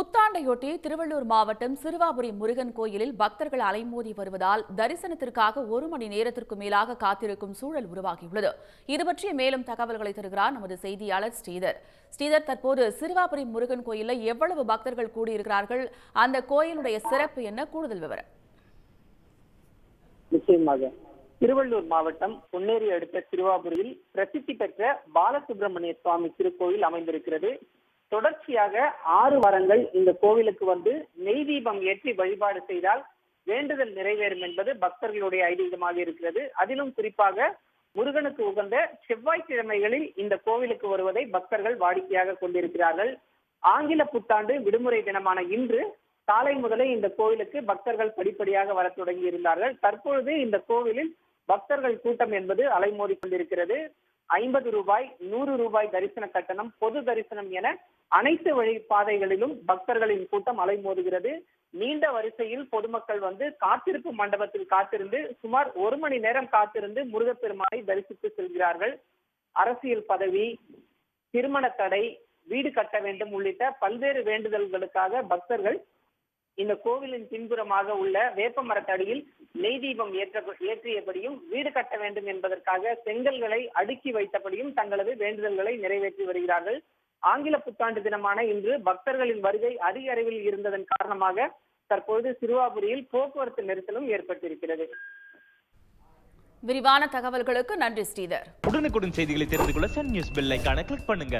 புத்தாண்டையொட்டி திருவள்ளூர் மாவட்டம் சிறுவாபுரி முருகன் கோயிலில் பக்தர்கள் அலைமோதி வருவதால் தரிசனத்திற்காக ஒரு மணி நேரத்திற்கு மேலாக காத்திருக்கும் சூழல் உருவாகியுள்ளது. இது மேலும் தகவல்களை தருகிறார் நமது செய்தியாளர் ஸ்ரீதர். ஸ்ரீதர் தற்போது சிறுவாபுரி முருகன் கோயிலில் எவ்வளவு பக்தர்கள் கூடியிருக்கிறார்கள்? அந்த கோயிலுடைய சிறப்பு என்ன? கூடுதல் விவரம். நிச்சயமாக. திருவள்ளூர் மாவட்டம் பொன்னேரி அடுத்த திருவாபுரியில் பிரசித்தி பெற்ற பாலசுப்ரமணிய சுவாமி திருக்கோயில் அமைந்திருக்கிறது. தொடர்ச்சியாக ஆறு வாரங்கள் இந்த கோவிலுக்கு வந்து நெய் தீபம் ஏற்றி வழிபாடு செய்தால் வேண்டுதல் நிறைவேறும் என்பது பக்தர்களுடைய ஐதீகமாக இருக்கிறது. அதிலும் குறிப்பாக முருகனுக்கு உகந்த செவ்வாய்க்கிழமைகளில் இந்த கோவிலுக்கு வருவதை பக்தர்கள் வாடிக்கையாக கொண்டிருக்கிறார்கள். ஆங்கில புத்தாண்டு விடுமுறை தினமான இன்று காலை முதலே இந்த கோவிலுக்கு பக்தர்கள் படிப்படியாக வர தொடங்கி இருந்தார்கள். தற்பொழுது இந்த கோவிலில் பக்தர்கள் கூட்டம் என்பது அலைமோதி கொண்டிருக்கிறது. ஐம்பது ரூபாய் நூறு ரூபாய் தரிசன கட்டணம் பொது தரிசனம் என அனைத்து வழி பாதைகளிலும் பக்தர்களின் கூட்டம் அலைமோதுகிறது. நீண்ட வரிசையில் பொதுமக்கள் வந்து காத்திருப்பு மண்டபத்தில் காத்திருந்து சுமார் ஒரு மணி நேரம் காத்திருந்து முருகப்பெருமானை தரிசித்து செல்கிறார்கள். அரசியல் பதவி திருமண தடை வீடு கட்ட வேண்டும் உள்ளிட்ட பல்வேறு வேண்டுதல்களுக்காக பக்தர்கள் இந்த கோவிலின் பின்புறமாக உள்ள வேப்ப மரத்தடியில் நெய் தீபம் ஏற்ற ஏற்றியபடியும் வீடு கட்ட வேண்டும் என்பதற்காக செங்கல்களை அடுக்கி வைத்தபடியும் தங்களது வேண்டுதல்களை நிறைவேற்றி வருகிறார்கள். ஆங்கில புத்தாண்டு தினமான இன்று பக்தர்களின் வருகை அதிக அளவில் இருந்ததன் காரணமாக தற்பொழுது சிறுவாபுரியில் போக்குவரத்து நெரிசலும் ஏற்பட்டிருக்கிறது. விரிவான தகவல்களுக்கு நன்றி ஸ்ரீதர். உடனுக்குடன் செய்திகளை தெரிந்து கொள்ள சன் நியூஸ் பெல் ஐகானை கிளிக் பண்ணுங்க.